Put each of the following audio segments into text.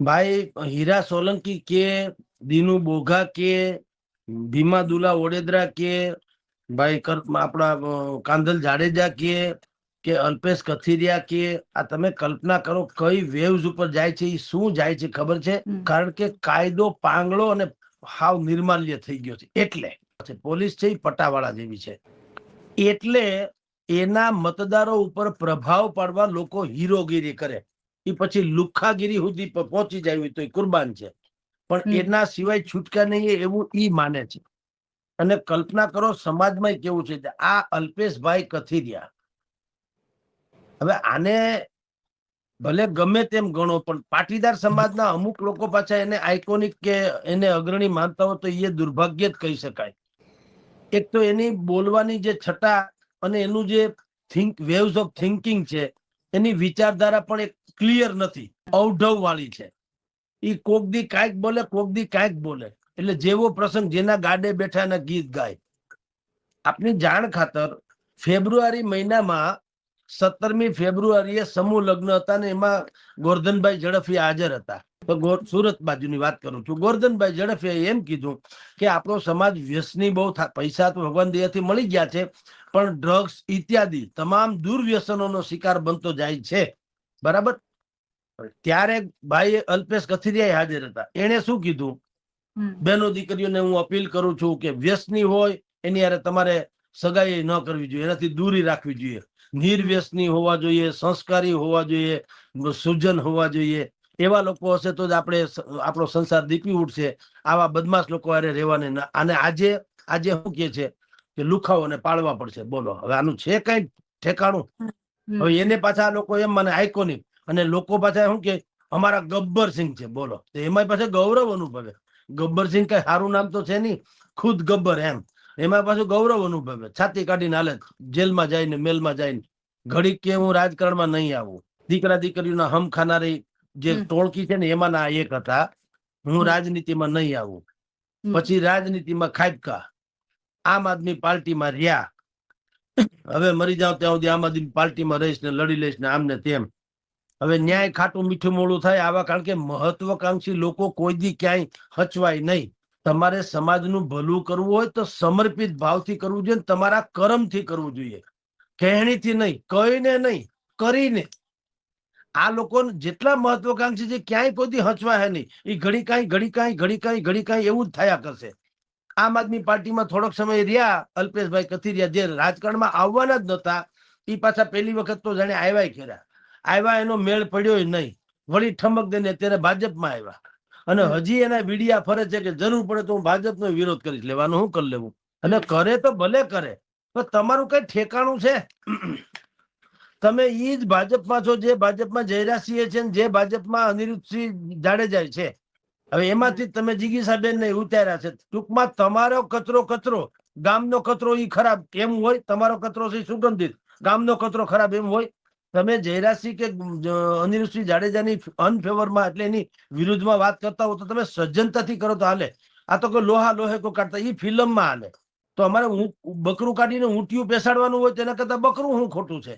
ભાઈ હીરા સોલંકી કે દીનુ બોઘા કે ભીમા દુલા ઓડેદરા કે ભાઈ આપણા કાંધલ જાડેજા કે કે અલ્પેશ કથિરિયા કે આ તમે કલ્પના કરો કઈ વેવ્સ ઉપર જાય છે એ શું જાય છે ખબર છે? કારણ કે કાયદો પાંગળો અને હાવ નિર્માલ્ય થઈ ગયો છે. એટલે પોલીસ છે એ પટાવાળા જેવી છે. એટલે એના મતદારો ઉપર પ્રભાવ પાડવા લોકો હીરોગીરી કરે. એ પછી લુખાગીરી સુધી પહોંચી જાય હોય તો એ કુરબાન છે. પણ એના સિવાય છૂટકા નહીં એવું ઈ માને છે. અને કલ્પના કરો સમાજમાં કેવું છે આ અલ્પેશભાઈ કથિરિયા. હવે આને ભલે ગમે તેમ ગણો પણ પાટીદાર સમાજના અમુક લોકો પાછા એને આઇકોનિક કે એને અગ્રણી માનતા હોય તો એ દુર્ભાગ્ય જ કહી શકાય. એક તો એની બોલવાની જે છટા અને એનું જે થિંક વેવ્સ ઓફ થિંકિંગ છે એની વિચારધારા પણ એક ક્લિયર નથી અવઢવ વાળી છે. એ કોક દી કાંઈક બોલે, કોક દી કાંઈક બોલે. એટલે જેવો પ્રસંગ જેના ગાડે બેઠા એના ગીત ગાય. આપની જાણ ખાતર ફેબ્રુઆરી મહિનામાં સત્તરમી ફેબ્રુઆરીએ સમૂહ લગ્ન હતા ને એમાં ગોરધનભાઈ ઝડફિયા હાજર હતા. તો સુરત બાજુની વાત કરું છું. ગોરધનભાઈ ઝડફિયાએ એમ કીધું કે આપણો સમાજ વ્યસની બહુ પૈસા તો ભગવાન દયાથી મળી ગયા છે પણ ડ્રગ્સ ઇત્યાદિ તમામ દુર્વ્યસનોનો શિકાર બનતો જાય છે. બરાબર? ત્યારે ભાઈ અલ્પેશ કથિરિયા હાજર હતા. એને શું કીધું? બેનો દીકરીઓને હું અપીલ કરું છું કે વ્યસની હોય એની હારે તમારે સગાઈ ન કરવી જોઈએ એનાથી દૂરી રાખવી જોઈએ. નિર્વ્યસની હોવા જોઈએ સંસ્કારી હોવા જોઈએ સુજન હોવા જોઈએ. એવા લોકો હશે તો જ આપણે આપણો સંસાર દીપી ઉઠશે આવા બદમાશ લોકો અરે રહેવાને ના અને આજે આજે શું કે છે? કે લુખાઓને પાળવા પડશે. બોલો હવે આનું છે કઈ ઠેકાણું? હવે એને પાછા લોકો એમ મને આઇકોનિક અને લોકો પાછા શું કે અમારા ગબ્બરસિંહ છે. બોલો. તો એમાં પાછા ગૌરવ અનુભવે. ગબ્બરસિંહ કઈ સારું નામ તો છે નહીં. ખુદ ગબ્બર એમ. એમાં પાછું ગૌરવ અનુભવે. છાતી કાઢીને હાલે જેલમાં જઈને મેલમાં જઈને. ઘડીક કે હું રાજકારણમાં નહીં આવું. દીકરા દીકરીઓના હમ ખાનારી જે ટોળકી છે ને એમાંના એક હતા. હું. રાજનીતિમાં નહીં આવું. પછી રાજનીતિમાં ખાબકા આમ આદમી પાર્ટીમાં રહ્યા. હવે મરી જાવ ત્યાં સુધી આમ આદમી પાર્ટીમાં રહીશ ને લડી લઈશ ને આમ ને તેમ. હવે ન્યાય ખાટું મીઠું મોડું થાય આવા કારણ કે મહત્વકાંક્ષી લોકો કોઈ દી ક્યાંય હચવાય નહીં. તમારે સમાજનું ભલું કરવું હોય તો સમર્પિત ભાવથી કરવું જોઈએ તમારા કર્મથી કરવું જોઈએ. કહેણીથી નહીં, કહીને નહીં, કરીને. આ લોકો જેટલા મહત્વકાંક્ષી છે ક્યાંય કોઈ દી હે નહીં. એ ઘડી કાંઈ ઘડી કાંઈ ઘડી કાંઈ ઘડી કાંઈ એવું જ થયા કરશે. આમ આદમી પાર્ટીમાં થોડોક સમય રહ્યા અલ્પેશભાઈ કથિરિયા જે રાજકારણમાં આવવાના જ નહોતા એ પાછા પહેલી વખત તો જાણે આવ્યા કર્યા. આવ્યા એનો મેળ પડ્યો નહીં. વળી ઠમક દઈને અત્યારે ભાજપમાં આવ્યા અને હજી એના વીડિયા ફરે છે કે જરૂર પડે તો હું ભાજપનો વિરોધ કરીશ. લેવાનું હું કરી લેવું? અને કરે તો ભલે કરે તો તમારું કઈ ઠેકાણું છે? તમે ઈ જ ભાજપમાં છો જે ભાજપમાં જયરાસિંહ છે જે ભાજપમાં અનિરુદ્ધસિંહ જાડેજા છે. હવે એમાંથી તમે જીગીસાબેન ને ઉતાર્યા છે. ટૂંકમાં તમારો કચરો કચરો, ગામનો કચરો એ ખરાબ એમ હોય, તમારો કચરો છે સુગંધિત. ગામનો કચરો ખરાબ એમ હોય. તમે જયરાજસિંહ કે અનિરુદ્ધસિંહ જાડેજાની અનફેવરમાં એટલે એની વિરુદ્ધમાં વાત કરતા હો તો તમે સજ્જનતાથી કરો તો હાલે. આ તો કોઈ લોહા લોહે કો કાઢતા એ ફિલ્મમાં હાલે. તો અમારે બકરું કાઢીને ઊંટિયું બેસાડવાનું હોય તેના કરતા બકરું હું ખોટું છે?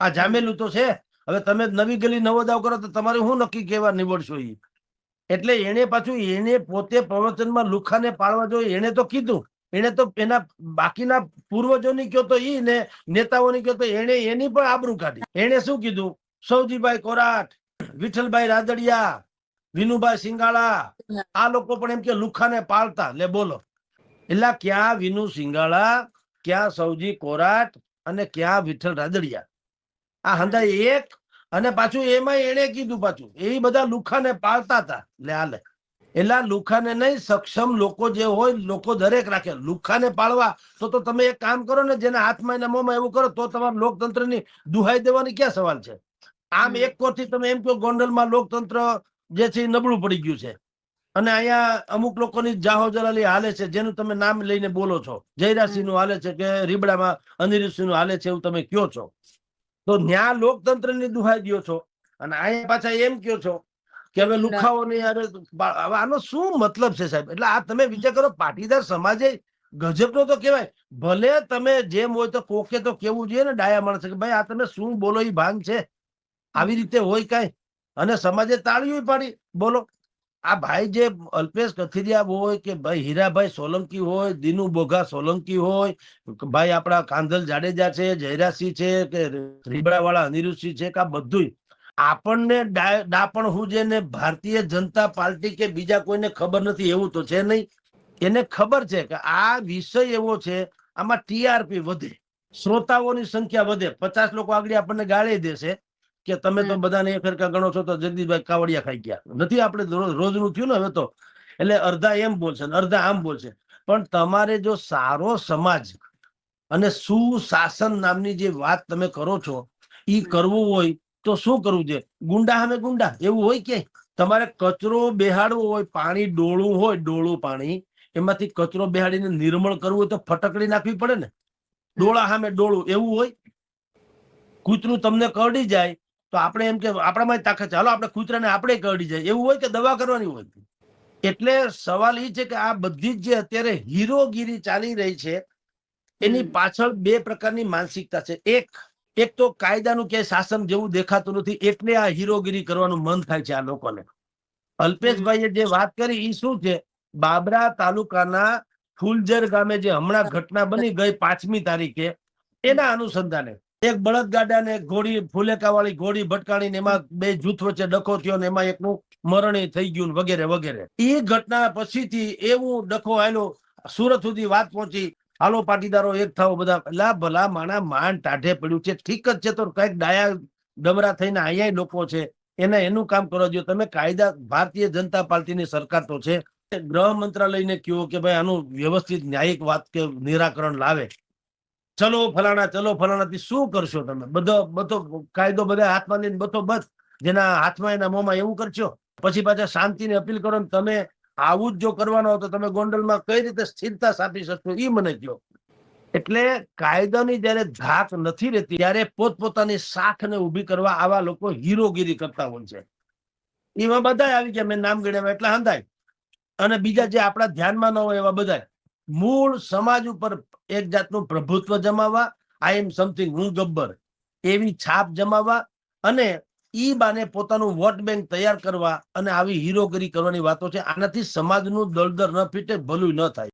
આ જામેલું તો છે. હવે તમે નવી ગલી નવો દાવ કરો તો તમારે હું નક્કી કેવા નીવડશો ઈ? એટલે એને પાછું એને પોતે પ્રવચનમાં લુખાને પાડવા જોઈએ. એને તો કીધું. એને તો એના બાકીના પૂર્વજોની કયો તો ઈ ને નેતાઓની કયો તો એને એની પણ આબરૂ કાઢી. એને શું કીધું? સૌજીભાઈ કોરાટ, વિઠ્ઠલભાઈ રાદડિયા, વિનુભાઈ સિંગાળા, આ લોકો પણ એમ કે લુખાને પાળતા લે બોલો. એટલે ક્યાં વિનુ સિંગાળા, ક્યાં સૌજી કોરાટ અને ક્યાં વિઠ્ઠલ રાદડિયા? આ હંધા એક અને પાછું એમાં એને કીધું પાછું એ બધા લુખાને પાળતા હતા. લે હાલે એટલે લુખાને નહીં સક્ષમ લોકો જે હોય લોકો દરેક રાખે. લુખાને પાળવા તો તો તમે એક કામ કરો ને જેના હાથમાં એના મોમાં એવું કરો તો તમારા લોકતંત્રની દુહાઈ દેવાની ક્યાં સવાલ છે? આમ. એક કોરથી તમે એમ કહો ગોંડલમાં લોકતંત્ર જે છે નબળું પડી ગયું છે. અને અહીંયા અમુક લોકોની જાહો જલાલી હાલે છે જેનું તમે નામ લઈને બોલો છો. જયરાસિંહનું હાલે છે કે રીબડામાં અનિરુસિંહનું હાલે છે એવું તમે કયો છો. તો ન્યા લોકતંત્રની દુહાઈ દો છો. અને અહીંયા પાછા એમ કયો છો કે હવે લુખાઓની હારે બા- હવે આનો શું મતલબ છે સાહેબ? એટલે આ તમે વિચાર કરો પાટીદાર સમાજે ગજબનો તો કહેવાય. ભલે તમે જેમ હોય તો કોકે તો કેવું જોઈએ ને ડાયા માણસે કે ભાઈ આ તમે શું બોલો એ ભાન છે? આવી રીતે હોય કાંઈ? અને સમાજે તાળીઓ પાડી. બોલો. આ ભાઈ જે અલ્પેશ કથિરિયા હોય કે ભાઈ હીરાભાઈ સોલંકી હોય, દીનુ બોઘા સોલંકી હોય, ભાઈ આપણા કાંધલ જાડેજા છે જયરાસિંહ છે, કે રીબડાવાળા અનિરુદ્ધસિંહ છે, કે આ બધું આપણને ડાપણ હું છે ને ભારતીય જનતા પાર્ટી કે બીજા કોઈને ખબર નથી એવું તો છે નહીં. એને ખબર છે કે આ વિષય એવો છે, આમાં ટીઆરપી વધે, શ્રોતાઓની સંખ્યા વધે, પચાસ લોકો આગળ આપણને ગાળી દેશે. કે તમે તો બધાને એક હરખા ગણો છો તો જગદીશભાઈ કાવડિયા ખાઈ ગયા. નથી આપણે રોજનું થયું ને હવે તો. એટલે અડધા એમ બોલશે અડધા આમ બોલશે. પણ તમારે જો સારો સમાજ અને સુશાસન નામની જે વાત તમે કરો છો એ કરવું હોય તો શું કરવું છે ગુંડા સામે ગુંડા એવું હોય કે તમારે કચરો બેહાડવો હોય પાણી ડોળું હોય ડોળું પાણી એમાંથી કચરો બેહાડીને નિર્મળ કરવું હોય તો ફટકડી નાખવી પડે ને. ડોળા સામે ડોળું એવું હોય? કૂતરું તમને કરડી જાય તો આપણે એમ કે આપણામાં તાકાત છે. હાલો આપણે કૂતરાને આપણે કરડી જાય. એવું હોય કે દવા કરવાની હોય? એટલે સવાલ એ છે કે આ બધી જ જે અત્યારે હીરોગીરી ચાલી રહી છે એની પાછળ બે પ્રકારની માનસિકતા છે. એક એક તો કાયદાનું ક્યાંય શાસન જેવું દેખાતું નથી. એટલે આ હીરોગીરી કરવાનું મન થાય છે આ લોકોને. અલ્પેશભાઈએ જે વાત કરી એ શું છે? બાબરા તાલુકાના ફુલજર ગામે જે હમણાં ઘટના બની ગઈ પાંચમી તારીખે એના અનુસંધાને. એક બળદગાડા ને ઘોડી ફુલેકા વાળી ઘોડી ભટકાણી એમાં બે જૂથ વચ્ચે ડખો થયો ને એમાં એકનું મરણ થઈ ગયું વગેરે વગેરે. એ ઘટના પછીથી એવું ડખો આવેલો સુરત સુધી વાત પહોંચી. હાલો પાટીદારો, એક થાવ બધા, લા ભલા, માણા માંડ ટાઢે પડ્યું છે. ઠીક જ છે તો કંઈક ડાયા ડમરા થઈને અહીંયા લોકો છે. એને એનું કામ કરવા જોઈએ તમે કાયદા, ભારતીય જનતા પાર્ટીની સરકાર તો છે. ગૃહ મંત્રાલયને કહ્યું કે ભાઈ આનું વ્યવસ્થિત ન્યાયિક વાત કે નિરાકરણ લાવે. ચલો ફલાણા, ચલો ફલાણાથી શું કરશો તમે? બધો બધો કાયદો બધા હાથમાં લઈને બધો બસ જેના હાથમાં એના મોંમાં એવું કરશો પછી પાછા શાંતિની અપીલ કરો ને તમે આવું જ જો કરવાનો હતો તમે ગોંડલમાં કઈ રીતે સ્થિરતા સ્થાપી શકશો એ મને કહો. એટલે કાયદાની જયારે ધાક નથી રહેતી, ત્યારે પોતપોતાની સાખને ઊભી કરવા આવા લોકો હીરોગીરી કરતા હોય છે. એમાં બધા આવી ગયા, મેં નામ ગણ્યા એટલા હંધાય. અને બીજા જે આપણા ધ્યાનમાં ન હોય એવા બધા મૂળ સમાજ ઉપર એક જાતનું પ્રભુત્વ જમાવવા આઈ એમ સમથિંગ હું ગબ્બર એવી છાપ જમાવવા અને ઈ બાને પોતાનું વોટ બેંક તૈયાર કરવા અને આવી હીરોગીરી કરવાની વાતો છે. આનાથી સમાજનું દળદર ન ફીટે ભલું ન થાય.